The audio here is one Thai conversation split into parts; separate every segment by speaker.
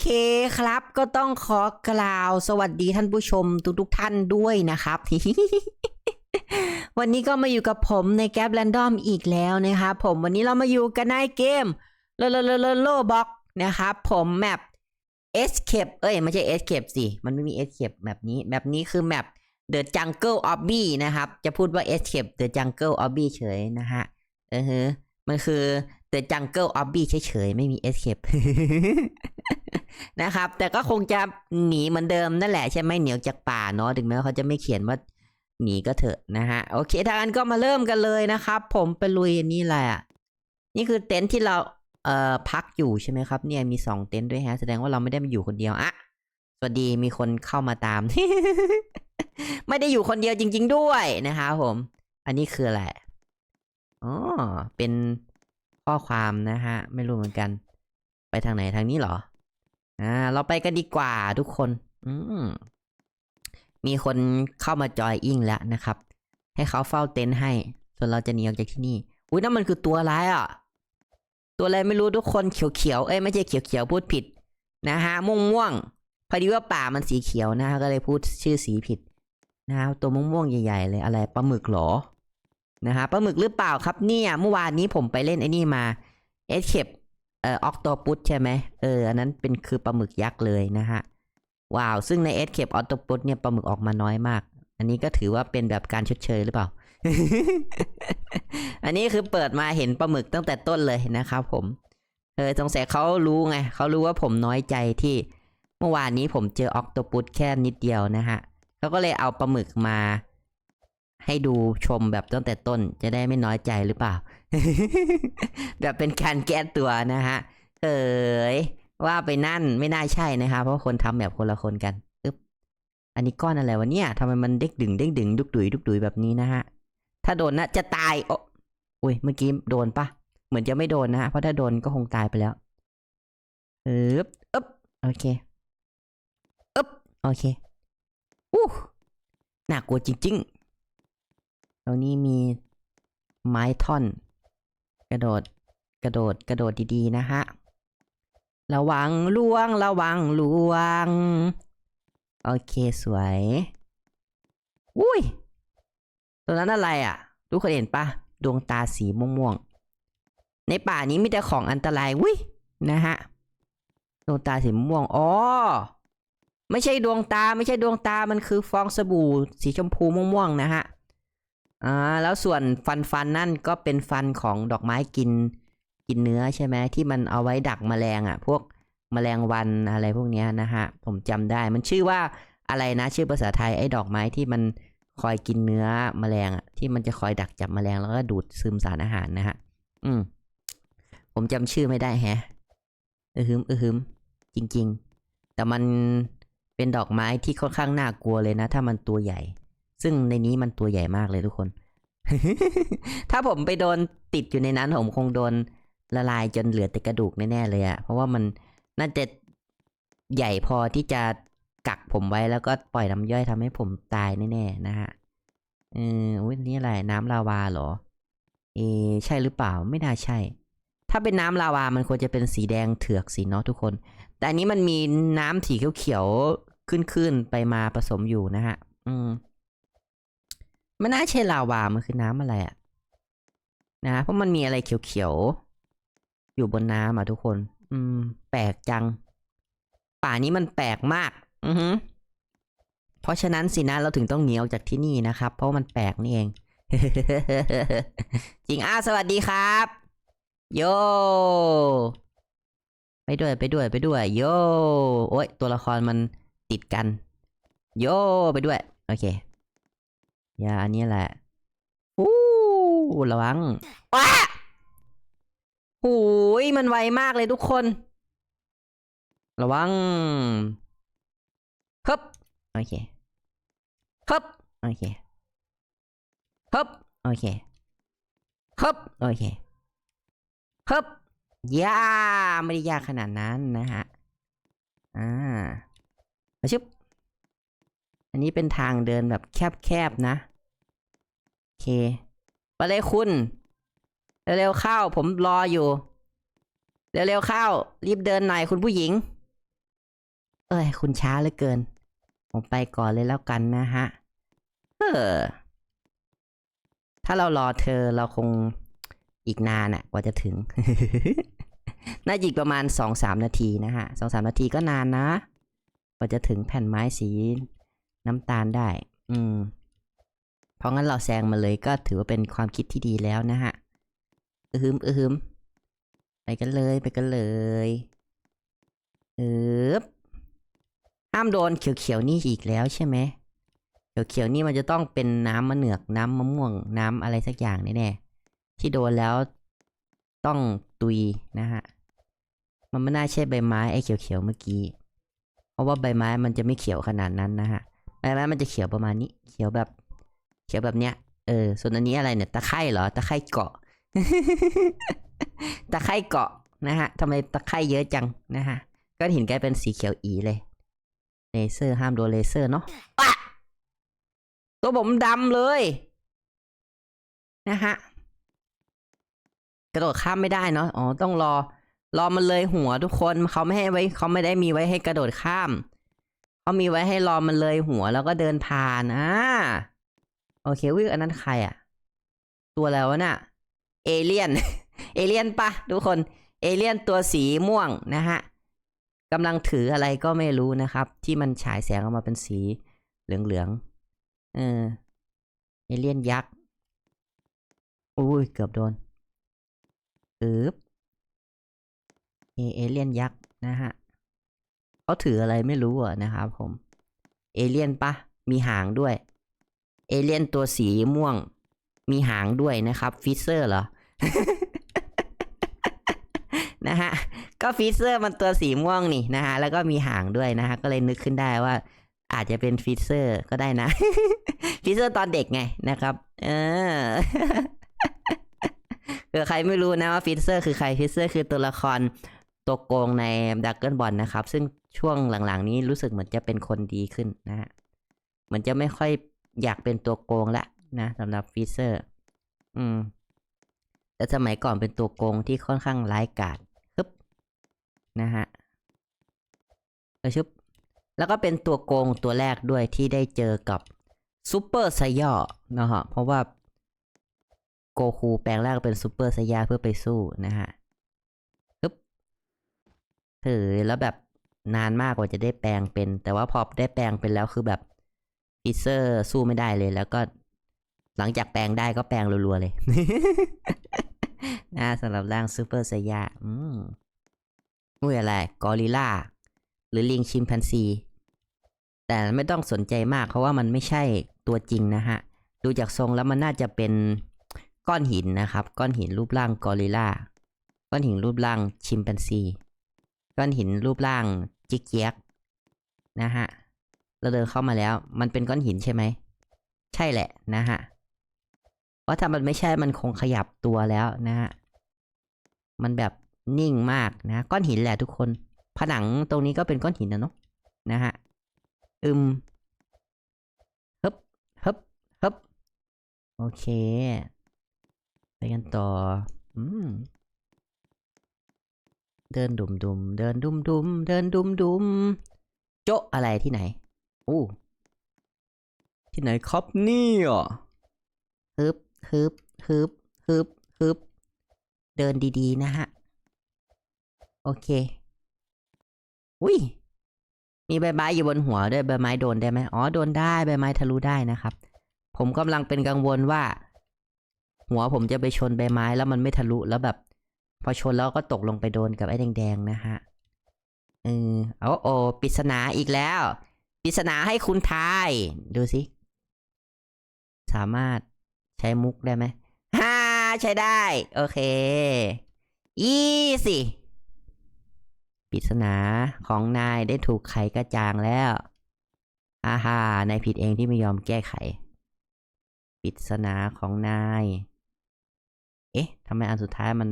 Speaker 1: เคครับ ก็ต้องขอกล่าวสวัสดีท่านผู้ชมทุกๆท่านด้วยนะครับ วันนี้ก็มาอยู่กับผมในแกลบแรนดอมอีกแล้วนะครับผมวันนี้เรามาอยู่กันในเกมโลโลโลโลโลบ็อกนะครับผมแมป Escape เอ้ยไม่ใช่ Escape สิ มันไม่มี Escape แบบนี้แบบนี้คือแมป The Jungle Obby นะครับ จะพูดว่า Escape The Jungle Obby เฉยนะฮะเออฮมันคือ The Jungle Obby เฉยๆ ไม่มี Escape นะครับ แต่ก็คงจะหนีเหมือนเดิมนั่นแหละใช่ไหมเหนียวจากป่าเนาะถึงแม้ว่าเขาจะไม่เขียนว่าหนีก็เถอะนะฮะโอเคทางนั้นก็มาเริ่มกันเลยนะครับ ผมไปลุยนนี้แหละนี่คือเต็นท์ที่เราเอ่อพักอยู่ใช่ไหมครับเนี่ยมีสองเต็นท์ด้วยฮะแสดงว่าเราไม่ได้มาอยู่คนเดียวอะสวัสดีมีคนเข้ามาตาม ไม่ได้อยู่คนเดียวจริง ๆ ด้วยนะครับผม อันนี้คืออะไรอ๋อเป็นข้อความนะฮะ ไม่รู้เหมือนกัน ไปทางไหนทางนี้เหรอ อ่าเราไปกันดีกว่าทุกคน อืมมีคนเข้ามาจอยอิงแล้วนะครับ ให้เขาเฝ้าเต็นท์ให้ ส่วนเราจะหนีออกจากที่นี่ อุ้ยนั่นมันคือตัวอะไรอะ ตัวอะไรไม่รู้ทุกคนเขียวๆ เอ้ยไม่ใช่เขียวๆ พูดผิด นะฮะม่วงม่วงพอดีว่าป่ามันสีเขียวนะฮะก็เลยพูดชื่อสีผิด นะฮะตัวม่วงม่วงใหญ่ๆเลยอะไรปลาหมึกหรอ นะฮะปลาหมึกหรือเปล่าครับเนี่ยเมื่อวานนี้ผมไปเล่นไอ้นี่มาเอสเคป เอ่อออกโตปุสใช่ไหมเอออันนั้นเป็นคือปลาหมึกยักษ์เลยนะฮะว้าว ซึ่งในเอสเคปออโตปุสเนี่ยปลาหมึกออกมาน้อยมาก อันนี้ก็ถือว่าเป็นแบบการชดเชยหรือเปล่า อันนี้คือเปิดมาเห็นปลาหมึกตั้งแต่ต้นเลยนะครับผม เออสงสัยเขารู้ไงเขารู้ว่าผมน้อยใจที่เมื่อวานนี้ผมเจอออกโตปุสแค่นิดเดียวนะฮะเขาก็เลยเอาปลาหมึกมา ให้ดูชมแบบตั้งแต่ต้นจะได้ไม่น้อยใจหรือเปล่า แบบเป็นการแก้ตัวนะฮะ เอ๋ยว่าไปนั่นไม่น่าใช่นะครับเพราะคนทำแบบคนละคนกันอึ๊บอันนี้ก้อนอะไรวะเนี่ยทำไมมันเด้งดึงเด้งดึงดุกดุยดุกดุยแบบนี้นะฮะ ถ้าโดนนะจะตายโอ้ยเมื่อกี้โดนปะเหมือนจะไม่โดนนะฮะเพราะถ้าโดนก็คงตายไปแล้วอึ๊บอึ๊บโอเคอึ๊บโอเคอู้น่ากลัวจริงๆตรงนี้มีไม้ท่อน กระโดด กระโดด กระโดดดีๆ นะฮะ ระวังล่วง ระวังล่วง โอเคสวย อุ้ย ตัวนั้นอะไรอะ ทุกคนเห็นปะ ดวงตาสีม่วงๆ ในป่านี้มีแต่ของอันตรายวินะฮะ ดวงตาสีม่วง อ๋อ ไม่ใช่ดวงตา ไม่ใช่ดวงตา มันคือฟองสบู่สีชมพูม่วงๆ นะฮะ อ่าแล้วส่วนฟันฟันนั่นก็เป็นฟันของดอกไม้กินกินเนื้อใช่ไหมที่มันเอาไว้ดักแมลงอะ พวกแมลงวันอะไรพวกเนี้ยนะฮะผมจำได้มันชื่อว่าอะไรนะ ชื่อภาษาไทยไอ้ดอกไม้ที่มันคอยกินเนื้อแมลงอะที่มันจะคอยดักจับแมลงแล้วก็ดูดซึมสารอาหารนะฮะอืม ผมจำชื่อไม่ได้แฮะเออฮึมเออฮึมจริง ๆ แต่มันเป็นดอกไม้ที่ค่อนข้างน่ากลัวเลยนะ ถ้ามันตัวใหญ่ ซึ่งในนี้มันตัวใหญ่มากเลยทุกคน ถ้าผมไปโดนติดอยู่ในนั้นผมคงโดนละลายจนเหลือแต่กระดูกแน่ๆเลยอะเพราะว่ามันน่าจะใหญ่พอที่จะกักผมไว้แล้วก็ปล่อยน้ำย่อยทำให้ผมตายแน่ๆนะฮะเอออุ้ยนี่อะไรน้ำลาวาเหรอ เอใช่หรือเปล่าไม่น่าใช่ ถ้าเป็นน้ำลาวามันควรจะเป็นสีแดงเถือกสีเนาะทุกคน แต่อันนี้มันมีน้ำสีเขียวๆขึ้นๆไปมาผสมอยู่นะฮะ อืม มันน่าใช่ลาวา มันคือน้ำอะไรอะนะ เพราะมันมีอะไรเขียวๆ อยู่บนน้ำอะทุกคน อืม แปลกจัง ป่านี้มันแปลกมาก อือฮึเพราะฉะนั้นสินะเราถึงต้องหนีออกจากที่นี่นะครับ เพราะมันแปลกนี่เอง จริงอ้าวสวัสดีครับ โย ไปด้วยไปด้วยไปด้วย โย โอ้ยตัวละครมันติดกัน โย ไปด้วย โอเค ยาอันนี้แหละอู้ระวังว้าหูยมันไวมากเลยทุกคน ระวังฮึบโอเคฮึบโอเคฮึบโอเคฮึบโอเคฮึบยาไม่ได้ยากขนาดนั้นนะฮะ อ่าชึบ นนี้เป็นทางเดินแบบแคบๆนะ โอเคไปเลยคุณ เร็วๆเข้า ผมรออยู่ เร็วๆเข้า รีบเดินหน่อยคุณผู้หญิง เอ้ย คุณช้าเหลือเกิน ผมไปก่อนเลยแล้วกันนะฮะ เออ ถ้าเรารอเธอเราคงอีกนานอะกว่าจะถึง น่าจะอีกประมาณสองสามนาทีนะฮะสองสามนาทีก็นานนะกว่าจะถึงแผ่นไม้สี น้ำตาลได้ อืม เพราะงั้นเราแซงมาเลยก็ถือว่าเป็นความคิดที่ดีแล้วนะฮะอือฮึมอือฮึมไปกันเลยไปกันเลยเออห้ามโดนเขียวๆนี่อีกแล้วใช่ไหมเขียวๆนี่มันจะต้องเป็นน้ำมะเหนือกน้ำมะม่วงน้ำอะไรสักอย่างแน่ๆที่โดนแล้วต้องตุยนะฮะ มันไม่น่าใช่ใบไม้ไอ้เขียวๆเมื่อกี้ เพราะว่าใบไม้มันจะไม่เขียวขนาดนั้นนะฮะ ใบไม้มันจะเขียวประมาณนี้ เขียวแบบ เขียวแบบเนี้ย เออ ส่วนอันนี้อะไรเนี่ย ตะไคร่เหรอ ตะไคร่เกาะ ตะไคร่เกาะนะฮะทำไมตะไคร่เยอะจังนะฮะ ก็เห็นกลายเป็นสีเขียวอีเลย เลเซอร์ห้ามโดนเลเซอร์เนาะอะตัวผมดำเลย นะฮะ กระโดดข้ามไม่ได้เนาะ อ๋อ ต้องรอ รอมันเลยหัวทุกคน เขาไม่ให้ไว้ เขาไม่ได้มีไว้ให้กระโดดข้าม เขามีไว้ให้รอมันเลยหัวแล้วก็เดินผ่านอ่าโอเควิอันนั้นใครอะตัวแล้วะน่ะเอเลียนเอเลียนปะทุกคนเอเลียนตัวสีม่วงนะฮะกำลังถืออะไรก็ไม่รู้นะครับ ที่มันฉายแสงออกมาเป็นสีเหลืองๆเออเอเลียนยักษ์อุ้ยเกือบโดนอึบเอเอเลียนยักษ์นะฮะ เขาถืออะไรไม่รู้อะนะครับผม เอเลียนปะมีหางด้วย เอเลียนตัวสีม่วง มีหางด้วยนะครับฟิเซอร์เหรอ นะฮะ ก็ฟิเซอร์มันตัวสีม่วงนี่นะฮะ แล้วก็มีหางด้วยนะฮะ ก็เลยนึกขึ้นได้ว่า อาจจะเป็นฟิเซอร์ก็ได้นะฟิเซอร์ตอนเด็กไงนะครับ เออเผื่อใครไม่รู้นะว่าฟิเซอร์คือใครฟิเซอร์คือตัวละครตัวโกงในดักเกิลบอลนะครับ ซึ่งช่วงหลังๆ นี้รู้สึกเหมือนจะเป็นคนดีขึ้นนะฮะเหมือนจะไม่ค่อยอยากเป็นตัวโกงละนะสำหรับฟิเซอร์ อืม แต่สมัยก่อนเป็นตัวโกงที่ค่อนข้างร้ายกาจฮึบนะฮะเออชุบแล้วก็เป็นตัวโกงตัวแรกด้วยที่ได้เจอกับซูเปอร์ไซยอนะฮะเพราะว่าโกคูแปลงร่างเป็นซูเปอร์ไซยาเพื่อไปสู้นะฮะปึ๊บถือแล้วแบบ นานมากกว่าจะได้แปลงเป็น แต่ว่าพอได้แปลงเป็นแล้วคือแบบฟิเซอร์สู้ไม่ได้เลย แล้วก็ หลังจากแปลงได้ก็แปลงรัวๆเลยนะสำหรับร่างซูเปอร์ไซยาอืมอุ้ยอะไร กอริลลาหรือลิงชิมแปนซี แต่ไม่ต้องสนใจมาก เพราะว่ามันไม่ใช่ตัวจริงนะฮะ ดูจากทรงแล้วมันน่าจะเป็นก้อนหินนะครับ ก้อนหินรูปร่างกอริลลาก้อนหินรูปร่างชิมแปนซี ก้อนหินรูปร่างจิกเย็กนะฮะ เราเดินเข้ามาแล้ว มันเป็นก้อนหินใช่ไหม ใช่แหละนะฮะ เพราะถ้ามันไม่ใช่มันคงขยับตัวแล้วนะฮะ มันแบบนิ่งมากนะ ก้อนหินแหละทุกคน ผนังตรงนี้ก็เป็นก้อนหินนะเนาะนะฮะอึมฮึบฮึบฮึบโอเค ไปกันต่อ อืม เดินดุมดุมเดินดุมดุมเดินดุมดุมโจะอะไรที่ไหนอู้ที่ไหนครับนี่ยฮึบฮึบฮึบฮึบฮึบเดินดีๆ นะฮะ โอเค อุ้ยมีใบไม้อยู่บนหัวด้วยใบไม้โดนได้ไหมอ๋อโดนได้ใบไม้ทะลุได้นะครับ ผมกำลังเป็นกังวลว่า หัวผมจะไปชนใบไม้แล้วมันไม่ทะลุแล้วแบบ พอชนแล้วก็ตกลงไปโดนกับไอ้แดงๆนะฮะเออโอ้โอปริศนาอีกแล้วปริศนาให้คุณทาย ดูสิ สามารถใช้มุกได้ไหมฮ่าใช้ได้ โอเคอีสิปริศนาของนายได้ถูกไขกระจ่างแล้วอาฮานายผิดเองที่ไม่ยอมแก้ไขปริศนาของนาย เอ๊ะทำไมอันสุดท้ายมัน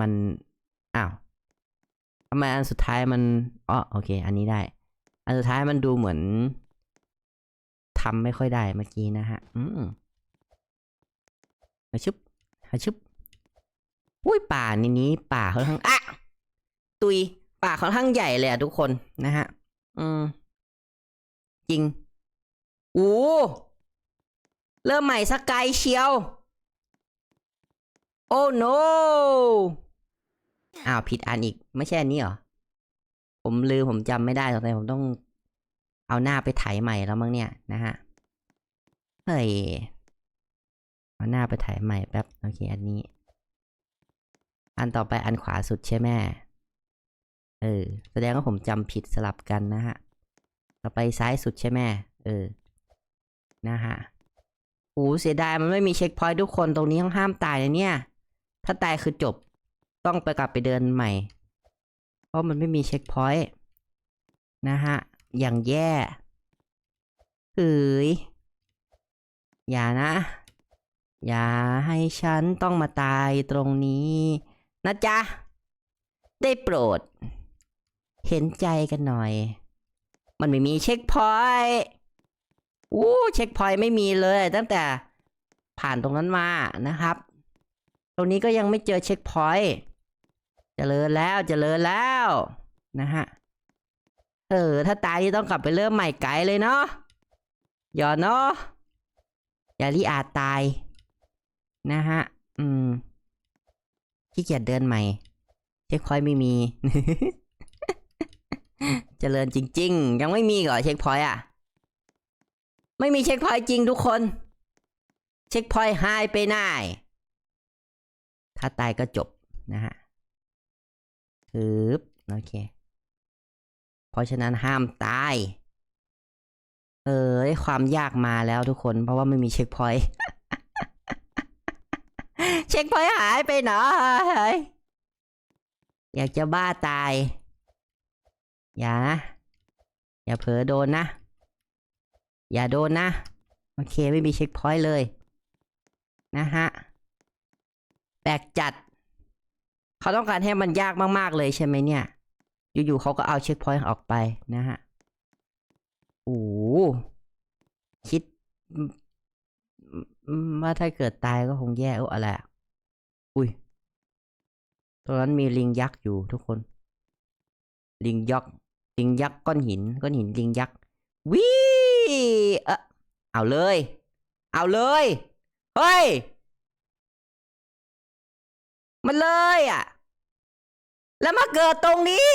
Speaker 1: มัน อ้าวทำไมอันสุดท้ายมันอ๋อโอเค อันนี้ได้ อันสุดท้ายมันดูเหมือนทำไม่ค่อยได้เมื่อกี้นะฮะ อืมฮชึบฮชึบอุ้ยป่าในนี้ป่าค่อนข้างอะตุยป่าค่อนข้างใหญ่เลยอะทุกคนนะฮะ อืม จริง โอ้ เริ่มใหม่สกไกลเชียว โอ้ no อ้าวผิดอันอีก ไม่ใช่อันนี้เหรอ ผมลืมผมจำไม่ได้ตอนนี้ผมต้องเอาหน้าไปไถใหม่แล้วมั้งเนี่ยนะฮะ เฮ้ย เอาหน้าไปไถใหม่แป๊บ โอเค อันนี้ อันต่อไปอันขวาสุดใช่ไหมเออ แสดงว่าผมจำผิดสลับกันนะฮะ ต่อไปซ้ายสุดใช่ไหมเออ นะฮะโอ้เสียดายมันไม่มีเช็คพอยต์ทุกคนตรงนี้ต้องห้ามตายเลยเนี่ย ถ้าตายคือจบ ต้องไปกลับไปเดินใหม่ เพราะมันไม่มีเช็คพอยต์นะฮะ อย่างแย่เฮ้ยอย่านะ อย่าให้ฉันต้องมาตายตรงนี้นะจ๊ะ ได้โปรด เห็นใจกันหน่อย มันไม่มีเช็คพอยต์อู้เช็คพอยต์ไม่มีเลยตั้งแต่ผ่านตรงนั้นมานะครับ ตรงนี้ก็ยังไม่เจอเช็คพอยต์เจริญแล้วเจริญแล้วนะฮะ เออ ถ้าตายนี่ต้องกลับไปเริ่มใหม่ไกลเลยเนาะอย่าเนาะอย่ารีอาจตาย นะฮะ อืมขี้เกียจเดินใหม่ เช็คพอยต์ไม่มีเจริญจริง ๆ ยังไม่มีเหรอเช็คพอยต์อะ ไม่มีเช็คพอยต์จริงทุกคน เช็คพอยต์หายไปไหน ถ้าตายก็จบนะฮะฮึบโอเค เพราะฉะนั้นห้ามตาย เออได้ความยากมาแล้วทุกคน เพราะว่าไม่มีเช็คพอยต์ เช็คพอยต์หายไปไหนอยากจะบ้าตาย อย่านะอย่าเผลอโดนนะ อย่าโดนนะ โอเคไม่มีเช็คพอยต์เลย นะฮะ แปลกจัด เขาต้องการให้มันยากมากๆเลยใช่ไหมเนี่ย อยู่ๆเขาก็เอาเช็คพอยต์ออกไปนะฮะโอ้คิดว่าถ้าเกิดตายก็คงแย่โอ้อะไรอะอุ้ยตรงนั้นมีลิงยักษ์อยู่ทุกคน ลิงยักษ์ลิงยักษ์ก้อนหินก้อนหินลิงยักษ์วิเออเอาเลย เอาเลย เฮ้ย มันเลยอะ แล้วมาเกิดตรงนี้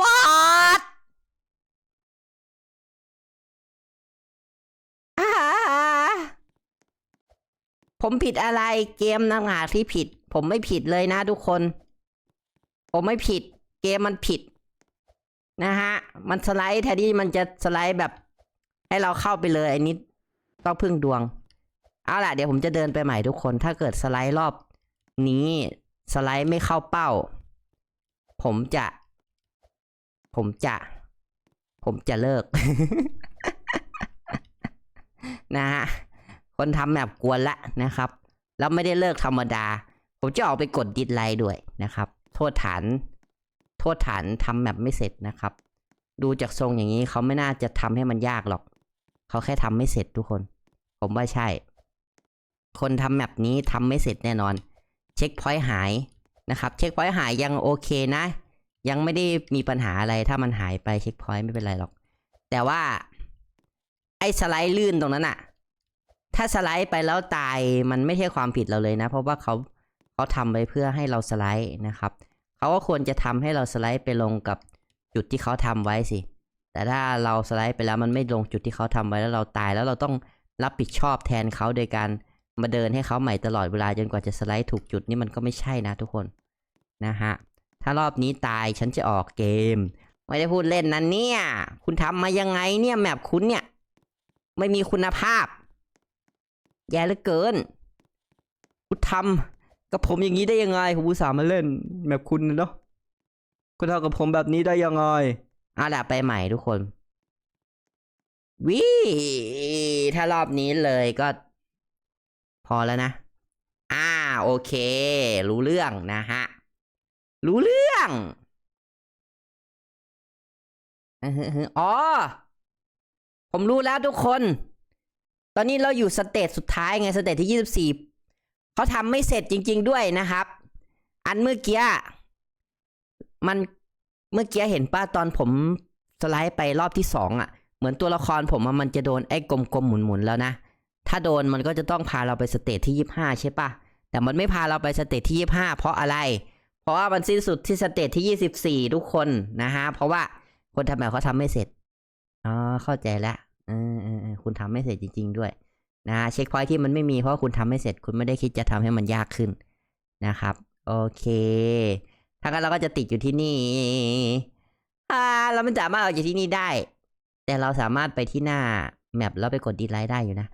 Speaker 1: วอดผมผิดอะไรเกมนังหาที่ผิด ผมไม่ผิดเลยนะทุกคน ผมไม่ผิด เกมมันผิด นะฮะ มันสไลด์แทนที่มันจะสไลด์แบบ ให้เราเข้าไปเลยอันนี้ต้องพึ่งดวง เอาล่ะ เดี๋ยวผมจะเดินไปใหม่ทุกคน ถ้าเกิดสไลด์รอบ นี้สไลด์ไม่เข้าเป้า ผมจะ ผมจะ ผมจะเลิก นะฮะ คนทำแบบกวนละนะครับ แล้วไม่ได้เลิกธรรมดา ผมจะออกไปกดดิสไลค์ด้วยนะครับ โทษฐาน โทษฐานทำแบบไม่เสร็จนะครับ ดูจากทรงอย่างนี้เขาไม่น่าจะทำให้มันยากหรอก เขาแค่ทำไม่เสร็จทุกคน ผมว่าใช่ คนทำแบบนี้ทำไม่เสร็จแน่นอน เช็คพอยต์หายนะครับ เช็คพอยต์หายยังโอเคนะ ยังไม่ได้มีปัญหาอะไรถ้ามันหายไปเช็คพอยต์ไม่เป็นไรหรอก แต่ว่า ไอ้สไลด์ลื่นตรงนั้นอะถ้าสไลด์ไปแล้วตายมันไม่ใช่ความผิดเราเลยนะ เพราะว่าเขาเขาทำไปเพื่อให้เราสไลด์นะครับเขาก็ควรจะทำให้เราสไลด์ไปลงกับจุดที่เขาทำไว้สิ แต่ถ้าเราสไลด์ไปแล้วมันไม่ลงจุดที่เขาทำไว้แล้วเราตายแล้วเราต้องรับผิดชอบแทนเขาโดยการ มาเดินให้เขาใหม่ตลอดเวลาจนกว่าจะสไลด์ถูกจุดนี่มันก็ไม่ใช่นะทุกคนนะฮะถ้ารอบนี้ตายฉันจะออกเกม ไม่ได้พูดเล่นนะเนี่ย คุณทำมายังไงเนี่ยแมปคุณเนี่ย ไม่มีคุณภาพ แย่เหลือเกิน คุณทำกับผมอย่างนี้ได้ยังไงผมอุตส่าห์มาเล่นแมปคุณเนาะคุณทำกับผมแบบนี้ได้ยังไงเอาล่ะไปใหม่ทุกคนวิถ้ารอบนี้เลยก็ พอแล้วนะ อ่าโอเค รู้เรื่องนะฮะ รู้เรื่องอ๋อ ผมรู้แล้วทุกคน ตอนนี้เราอยู่สเตจสุดท้ายไง สเตจที่ยี่สิบสี่เขาทำไม่เสร็จจริง ๆ ด้วยนะครับ อันเมื่อกี้มันเมื่อกี้เห็นป้าตอนผมสไลด์ไปรอบที่สองอะ เหมือนตัวละครผมอะมันจะโดนไอ้กลมๆหมุนๆแล้วนะ ถ้าโดนมันก็จะต้องพาเราไปสเตจที่ยี่ห้าใช่ปะแต่มันไม่พาเราไปสเตจที่ยี่ห้าเพราะอะไร เพราะว่ามันสิ้นสุดที่สเตจที่ยี่สิบสี่ทุกคนนะฮะ เพราะว่าคนทำแบบเขาทำไม่เสร็จ อ๋อ เข้าใจแล้วเออเออเออคุณทำไม่เสร็จจริง ๆ ด้วยนะเช็คพอยที่มันไม่มีเพราะคุณทำไม่เสร็จ คุณไม่ได้คิดจะทำให้มันยากขึ้นนะครับ โอเคถ้างั้นเราก็จะติดอยู่ที่นี่อ่าเราไม่สามารถออกจากที่นี่ได้ แต่เราสามารถไปที่หน้า แมปแล้วไปกดดีไลค์ได้อยู่นะ